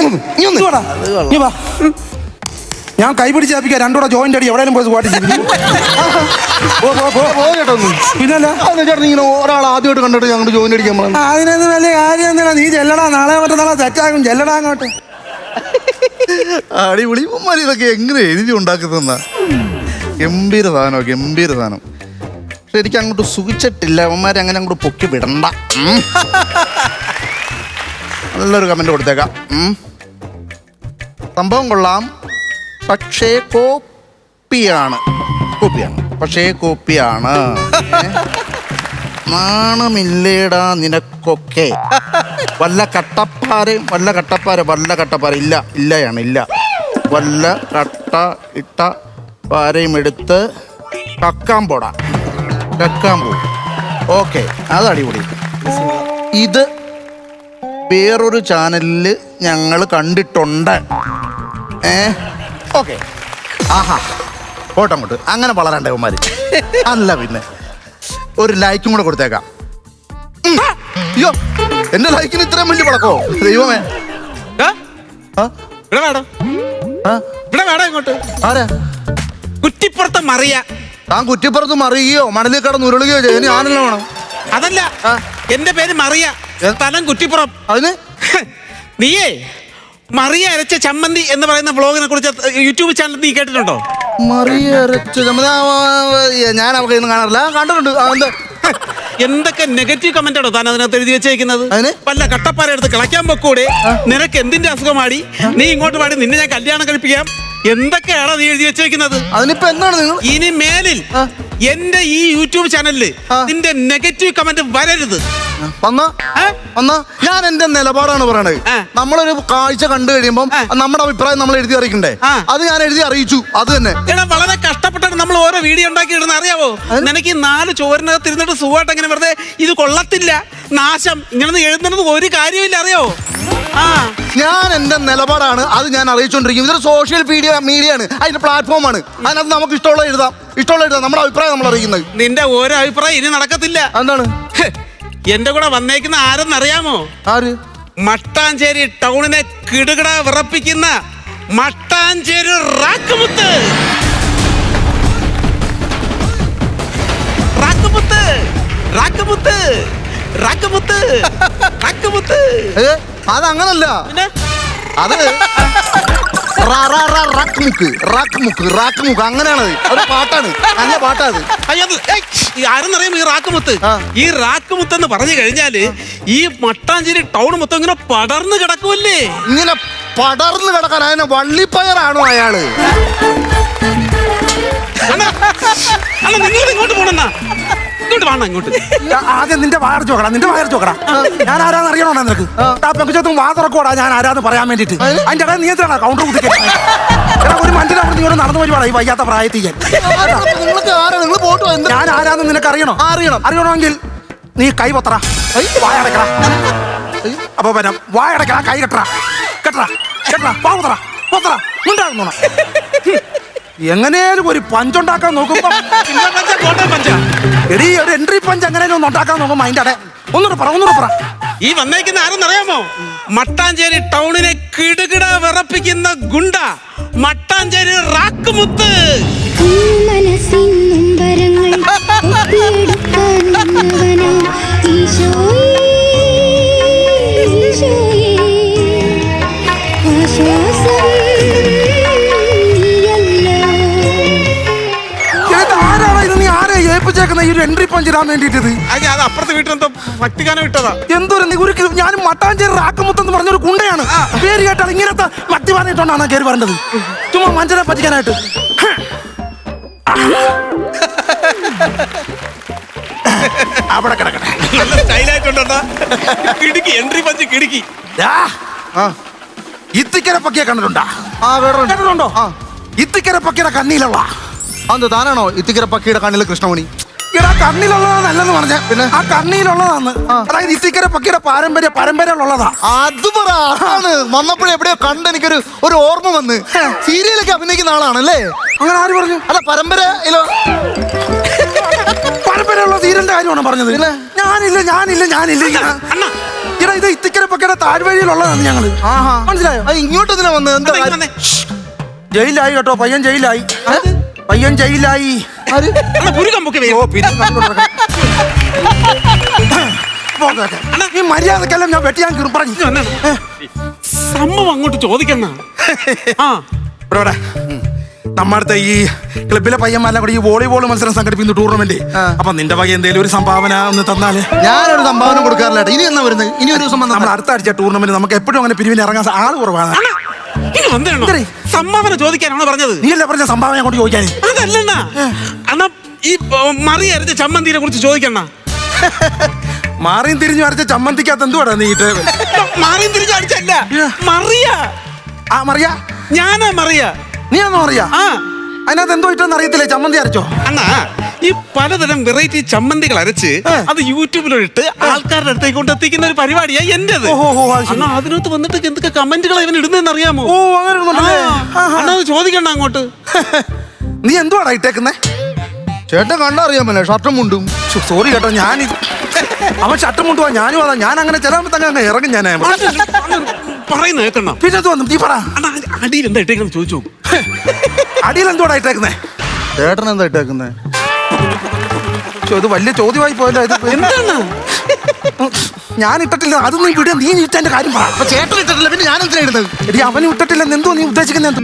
നീ ഒന്ന്. ഇങ്ങോട്ടാ. നീ വാ. ഞാൻ കൈപിടിച്ച് ചാപ്പിക്ക രണ്ടൂടെ ജോയിന്റ് അടി എവിടെയും പോയി സ്ക്വാട്ട് ചെയ്യും പോ, പോ, പോ. പോ ചേട്ടാ ഒന്ന്. പിന്നല്ല അതെന്താ ചേട്ടൻ ഇങ്ങനെ ഒരാൾ ആദ്യമായിട്ട് കണ്ടിട്ട് ഞങ്ങൾ ജോയിൻ അടിക്കാൻ അതിനൊന്നും വലിയ കാര്യം നീ ചെല്ലടാ നാളെ മറ്റന്നാളെ തെറ്റാകും ചെല്ലടാ അങ്ങോട്ട്. അടിപൊളി. ഇതൊക്കെ എങ്ങനെ എഴുതി ഉണ്ടാക്കുന്ന ഗംഭീര സാധനം ഗംഭീര സാധനം. പക്ഷെ എനിക്ക് അങ്ങോട്ട് സുഖിച്ചിട്ടില്ല. അവന്മാരെ അങ്ങനെ അങ്ങോട്ട് പൊക്കി വിടണ്ട. നല്ലൊരു കമന്റ് കൊടുത്തേക്കാം. ഉം. സംഭവം കൊള്ളാം. പക്ഷേ കോപ്പിയാണ്. കോപ്പിയാണ്. പക്ഷേ കോപ്പിയാണ്? നാണമില്ലേടാ നിനക്കൊക്കെ. വല്ല കട്ടപ്പാരയും വല്ല കട്ടപ്പാര വല്ല കട്ടപ്പാര. ഇല്ല ഇല്ലയാണ് ഇല്ല. വല്ല കട്ട ഇട്ട പാരയും എടുത്ത് കക്കാൻ പോടാ. കക്കാൻ പോകും ഓക്കെ അത് അടിപൊളി. ഇത് വേറൊരു ചാനലിൽ ഞങ്ങൾ കണ്ടിട്ടുണ്ട്. ഏ? ഓക്കെ. ആഹാ. പോട്ടെ അങ്ങോട്ട്. അങ്ങനെ വളരണ്ടേ ഉമ്മാര്. അല്ല പിന്നെ. ഒരു ലൈക്കും കൂടെ കൊടുത്തേക്കാം. അയ്യോ. എന്റെ ലൈക്കിന് ഇത്രയും വലിയ പടക്കോ ദൈവമേ? ഇവിടെ വേണം? ഇവിടെ വേണം ഇങ്ങോട്ട്. ആരാ? കുറ്റിപ്പുറത്ത് മറിയ. താൻ കുറ്റിപ്പുറത്ത് മറിയുകയോ മണലിൽ കടന്ന് ഉരുളുകയോ ചെയ്യും? ഞാനല്ല വേണം? അതല്ല. എന്റെ പേര് മറിയ? സ്ഥലം കുറ്റിപ്പുറം. അതിന്? നീയേ. മറിയ അരച്ച ചമ്മന്തി എന്ന് പറയുന്ന വ്ളോഗിനെ കുറിച്ച് യൂട്യൂബ് ചാനൽ നീ കേട്ടിട്ടുണ്ടോ? മറിയ അരച്ച ചമ്മന്തി. ഞാൻ അവർക്ക് കാണാറില്ല. കണ്ടിട്ടുണ്ട്. എന്താ? എന്തൊക്കെ നെഗറ്റീവ് കമന്റ് ആണോ താൻ അതിനകത്ത് എഴുതി വെച്ചേക്കുന്നത്? വല്ല കട്ടപ്പാര എടുത്ത് കിളയ്ക്കാൻ പൊക്കൂടെ? നിനക്ക് എന്തിന്റെ അസുഖമാടി? നീ ഇങ്ങോട്ട് പാടി നിന്നെ ഞാൻ കല്യാണം കഴിപ്പിക്കാം. എന്തൊക്കെയാണോ നീ എഴുതി വെച്ചേക്കുന്നത്? അതിനിപ്പോ എന്താണ് നിങ്ങൾ? ഇനി മേലിൽ എന്റെ ഈ യൂട്യൂബ് ചാനലിൽ നിന്റെ നെഗറ്റീവ് കമന്റ് വരരുത്. വന്ന? വന്ന്? ഞാൻ എന്റെ നിലപാടാണ് പറയണത്. നമ്മളൊരു കാഴ്ച കണ്ടു കഴിയുമ്പോൾ നമ്മുടെ അഭിപ്രായം നമ്മൾ എഴുതി അറിയിക്കണ്ടേ? അത് ഞാൻ എഴുതി അറിയിച്ചു. അത് തന്നെ. എടാ വളരെ കഷ്ടപ്പെട്ടാണ് നമ്മൾ ഓരോ വീഡിയോ ഉണ്ടാക്കി ഇടുന്ന അറിയാവോ? നിനക്ക് ഈ നാല് ചോരനകത്ത് ഇരുന്നിട്ട് സുഖമായിട്ട് അങ്ങനെ വെറുതെ ഇത് കൊള്ളത്തില്ല? നാശം. ഇങ്ങനെ എഴുതുന്നത് ഒരു കാര്യമില്ല അറിയാവോ? ആ. ഞാൻ എന്റെ നിലപാടാണ്. അത് ഞാൻ അറിയിച്ചുകൊണ്ടിരിക്കും ഇതൊരു സോഷ്യൽ മീഡിയ മീഡിയ ആണ് അതിന്റെ പ്ലാറ്റ്ഫോമാണ് അതിനകത്ത് നമുക്ക് ഇഷ്ടമുള്ള എഴുതാം. ഇഷ്ടമുള്ള എഴുതാം. നമ്മുടെ അഭിപ്രായം നമ്മൾ അറിയിക്കുന്നത്. നിന്റെ ഓരോ അഭിപ്രായം ഇനി നടക്കത്തില്ല. എന്താണ്? എന്റെ കൂടെ വന്നേക്കുന്ന ആരെന്നറിയാമോ? ആര്? മട്ടാഞ്ചേരി ടൗണിനെ കിടുകിട വിറപ്പിക്കുന്ന മട്ടാഞ്ചേരി റാക്കുമുത്ത്. റാക്കുമുത്ത് റാക്കുമുത്ത് റാക്കുമുത്ത് റാക്കുമുത്ത്. അതങ്ങനല്ല. അത് അങ്ങനല്ല അത് റക്ക് മുക്ക് റക്ക് മുക്ക് റാക്ക് മുക്ക്. അങ്ങനെയാണ് അത് പാട്ടാണ്. നല്ല പാട്ടാത് അയ്യോ, അത് ഏയ്, ഈ റാക്കുമുത്ത്. ഈ റാക്കുമുത്ത് എന്ന് പറഞ്ഞു കഴിഞ്ഞാൽ ഈ മട്ടാഞ്ചേരി ടൗൺ മൊത്തം ഇങ്ങനെ പടർന്നു കിടക്കുമല്ലേ ഇങ്ങനെ പടർന്നു കിടക്കാൻ അതിനെ വള്ളിപ്പയറാണോ അയാൾ? അണ്ണാ നിങ്ങൾ ഇങ്ങോട്ട് പോണെന്നാ. വേണം ഇങ്ങോട്ട് ആദ്യം നിന്റെ വയർ ചോക്കടാ നിന്റെ വയർ ചോക്കടാ. ഞാൻ ആരാന്ന് അറിയണോ നിനക്ക്? ആ. പെങ്കുച്ചത്തും വാ തുറക്കോടാ ഞാൻ ആരാന്ന് പറയാൻ വേണ്ടിട്ട് അതിന്റെ ഇടയിൽ നീ എന്തിനാ കൗണ്ടർ കുത്തിക്കാൻ ഒരു മനുഷ്യനെ അവിടെ നീ നടന്നു വരുവാടാ ഈ വയ്യാത്ത പ്രായത്തിൽ ഞാൻ. നിങ്ങൾക്ക് ആരാ നിങ്ങൾ പോട്ടോ ഞാൻ ആരാന്ന് നിനക്ക് അറിയണോ? അറിയണം. അറിയണമെങ്കിൽ നീ കൈ പൊത്തറ. വായടക്കടാ അപ്പൊ വരാം. വായടക്കടാ കൈ കെട്ടറ. കെട്ടറ കെട്ടറ. വാ പൊത്തറ പൊത്തറ. ഉണ്ടാകുന്നോണം എങ്ങനെയാലും ഒരു പഞ്ചുണ്ടാക്കാൻ നോക്കുമ്പോ ചിന്ന പഞ്ച കോട്ടയം പഞ്ച. എടീ ഒരു എൻട്രി പഞ്ച് എങ്ങനെയാലും ഒന്ന് ഉണ്ടാക്കാൻ നോക്കുമ്പോ അതിന്റെ അടേ ഒന്നുകൂടെ പറ ഒന്നുകൂടെ പറ. ഈ വന്നേക്കുന്ന ആരെന്നറിയാമോ മട്ടാഞ്ചേരി ടൗണിനെ കിടുകിട വിറപ്പിക്കുന്ന ഗുണ്ട. മട്ടാഞ്ചേരി റാക്കുമുത്ത്. മനസ്സിൻ ഏൽപ്പിച്ചേക്കുന്ന ഈ ഒരു എൻട്രി പഞ്ച് ഇടാൻ അത് അത് അപ്പുറത്തെ വീട്ടിൽ എന്തോ ഭക്തിഗാനം ഇട്ടതാ. എന്തൊരു ഒരു ഞാൻ മട്ടാഞ്ചേരി റാക്കുമുത്തെന്ന് പറഞ്ഞൊരു കുണ്ടയാണ്. പേര് കേട്ടാൽ ഇങ്ങനത്തെ മത്തി പറഞ്ഞിട്ടുണ്ടാണ് കയറി പറഞ്ഞത് ചുമ്മാ മഞ്ചരെ പറ്റിക്കാനായിട്ട്. അവിടെ കിടക്കട്ടെ. നല്ല സ്റ്റൈലായിട്ടുണ്ടോ കിടുക്കി എൻട്രി പഞ്ച് കിടുക്കി. ഇത്തിക്കര പക്കിയെ കണ്ടിട്ടുണ്ടാ? ആ വേറെ കണ്ടിട്ടുണ്ടോ ആ. ഇത്തിക്കര പക്കിയുടെ കണ്ണിലുള്ള അത് താനാണോ ഇത്തിക്കര പക്കിയുടെ കണ്ണിൽ കൃഷ്ണമണി? ഇടാ കണ്ണിലുള്ളതാണല്ലെന്ന് പറഞ്ഞ. പിന്നെ? ആ കണ്ണിയിലുള്ളതാന്ന്. അതായത് ഇത്തിക്കര പക്കിയുടെ പാരമ്പര്യ പരമ്പരയിലുള്ളതാ അത് പറ വന്നപ്പോഴും വന്നപ്പോഴേ എവിടെയോ കണ്ട് എനിക്കൊരു ഒരു ഓർമ്മ വന്ന്. സീരിയലൊക്കെ അഭിനയിക്കുന്ന ആളാണല്ലേ? അങ്ങനെ ആര് പറഞ്ഞു? അല്ല പരമ്പരയിലോ പരമ്പരയുള്ള സീരിയലിന്റെ കാര്യമാണ് പറഞ്ഞത്? ഞാനില്ല ഞാനില്ല ഞാനില്ല ഇടാ ഇത് എടാ ഇത് ഇത്തിക്കരപ്പൊക്കെ താഴ്വഴിയിലുള്ളതാണ് ഞങ്ങൾ. മനസ്സിലായോ? അത് ഇങ്ങോട്ട് എന്തിനാ വന്നത് എന്താ വന്നേ? ജയിലായി കേട്ടോ പയ്യൻ ജയിലായി. പയ്യൻ ജയിലായി. അണ്ണാ, പുരുകം പൊക്കി ഓ പിന്നെ കണ്ടോണ്ടിരിക്കാം. പോകാതെ. ഈ മര്യാദക്കെല്ലാം ഞാൻ വെട്ടി ഞാൻ പറഞ്ഞു. സംഭവം അങ്ങോട്ട് ചോദിക്കുന്ന ആ. ഇവിടെ. നമ്മടുത്തെ ഈ ക്ലബിലെ പയ്യന്മാരെല്ലാം കൂടി ഈ വോളിബോൾ മത്സരം സംഘടിപ്പിക്കുന്ന ടൂർണമെന്റ് ആ. അപ്പൊ നിന്റെ വക എന്തെങ്കിലും ഒരു സംഭാവന ഒന്ന് തന്നാൽ. ഞാനൊരു സംഭാവന കൊടുക്കാറില്ല ഇനി എന്നാ വരുന്നത്? ഇനി ഒരു ദിവസം നമ്മൾ അടുത്ത ആഴ്ച ടൂർണമെന്റ് നമുക്ക് എപ്പോഴും അങ്ങനെ പിരിവിന് ഇറങ്ങാൻ സ- ആൾ കുറവാണ്. സംഭാവന ചോദിക്കാനാണോ പറഞ്ഞത്? നീയല്ലേ പറഞ്ഞ സംഭാവന കൊണ്ട് ചോദിക്കാൻ? അതല്ലണ്ണ. അണ്ണാ ഈ മറി അരച്ച ചമ്മന്തിനെ കുറിച്ച് ചോദിക്കണ്ണ. മാറിയും തിരിഞ്ഞു അരച്ച ചമ്മന്തിക്കകത്ത് എന്തുവാടാ നീ ഇട്ട്? മാറിയും തിരിഞ്ഞു അടിച്ചല്ല മറിയ. ആ മറിയ? ഞാനാ മറിയ. നീ ഒന്നും മറിയ? ആ. അതിനകത്ത് എന്തോ ഇട്ടെന്ന് അറിയത്തില്ലേ? ചമ്മന്തി അരച്ചോ? അണ്ണാ ഈ പലതരം വെറൈറ്റി ചമ്മന്തികൾ അരച്ച്. അത് യൂട്യൂബിലിട്ട് ആൾക്കാരുടെ അടുത്തേക്ക് കൊണ്ടെത്തിക്കുന്ന ഒരു പരിപാടിയാ എന്റേത്. അണ്ണാ അതിനകത്ത് വന്നിട്ട് എന്തൊക്കെ കമന്റുകൾ ഇവൻ ഇടുന്നതെന്ന് അറിയാമോ ഓ അങ്ങനെ. അണ്ണാ അത് ചോദിക്കണ്ട അങ്ങോട്ട്. നീ എന്തുവാടാ ഇട്ടേക്കുന്നേ? ചേട്ടൻ കണ്ടറിയാമല്ലേ ഷർട്ടും മുണ്ടും. സോറി ചേട്ടാ ഞാൻ അവൻ ഷർട്ടും മുണ്ടുവാ ഞാനും അതാ. ഞാൻ അങ്ങനെ ചില തന്നെ അങ്ങ് ഇറങ്ങും ഞാൻ പറയുന്ന കേട്ടോ പിന്നെ നീ പറ. അടിയിൽ എന്താ ഇട്ടേക്കെന്ന് ചോദിച്ചു അടിയിൽ എന്തുവാടാ ഇട്ടേക്കുന്നേ? ചേട്ടൻ എന്താ ഇത് വലിയ ചോദ്യമായി പോയല്ലോ ഇത്. എന്താണ്? ഞാൻ ഇട്ടിട്ടില്ല അതൊന്നും നീ വിടുക നീ ഇട്ടെന്റെ കാര്യം പറ. ചേട്ടൻ ഇട്ടിട്ടില്ല പിന്നെ ഞാൻ എന്തിനാ ഇടുന്നത്? എടി അവൻ ഇട്ടിട്ടില്ല എന്തോ നീ ഉദ്ദേശിക്കുന്നത് എന്ത്